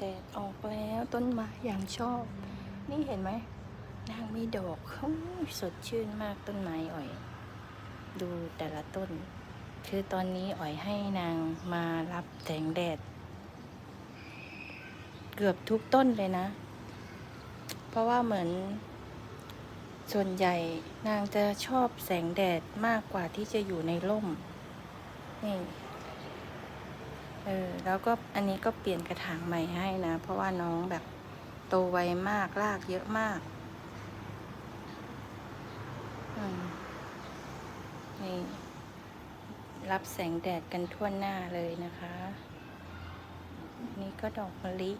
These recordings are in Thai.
แดดออกแล้วต้นไม้อย่างชอบ นี่เห็นไหมนางมีดอกสดชื่นมากต้นไม้อ่อย ดูแต่ละต้น คือตอนนี้อ่อยให้นางมารับแสงแดด เกือบทุกต้นเลยนะ เพราะว่าเหมือน ส่วนใหญ่นางจะชอบแสงแดดมากกว่าที่จะอยู่ในร่มนี่ เออแล้วก็อันนี้ก็เปลี่ยนกระถางใหม่ให้นะ เพราะว่าน้องแบบโตไวมากรากเยอะมากนี่รับแสงแดดกันทั่วหน้าเลยนะคะ นี่ก็ดอกมะลิ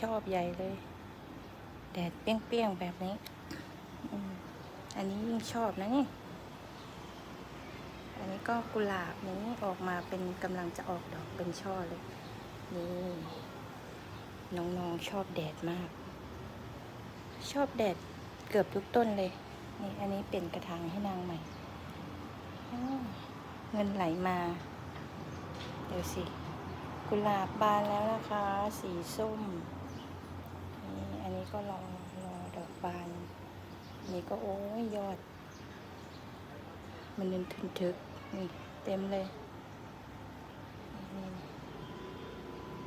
ชอบใหญ่เลย แดดเปรี้ยงๆแบบนี้ อันนี้ยิ่งชอบนะนี่ อันนี้ก็กุหลาบนี้ออกมาเป็นกำลังจะออกดอกเป็นช่อเลย นี่ น้องๆชอบแดดมาก ชอบแดดเกือบทุกต้นเลย นี่อันนี้เป็นกระถางให้นางใหม่เงินไหลมา เดี๋ยวสิ กุหลาบบานแล้วนะคะ สีส้ม นี่อันนี้ก็รอรอดอกบาน นี่ก็โอ้ยยอด มันนึนทึนทึก นี่เต็มเลยนี่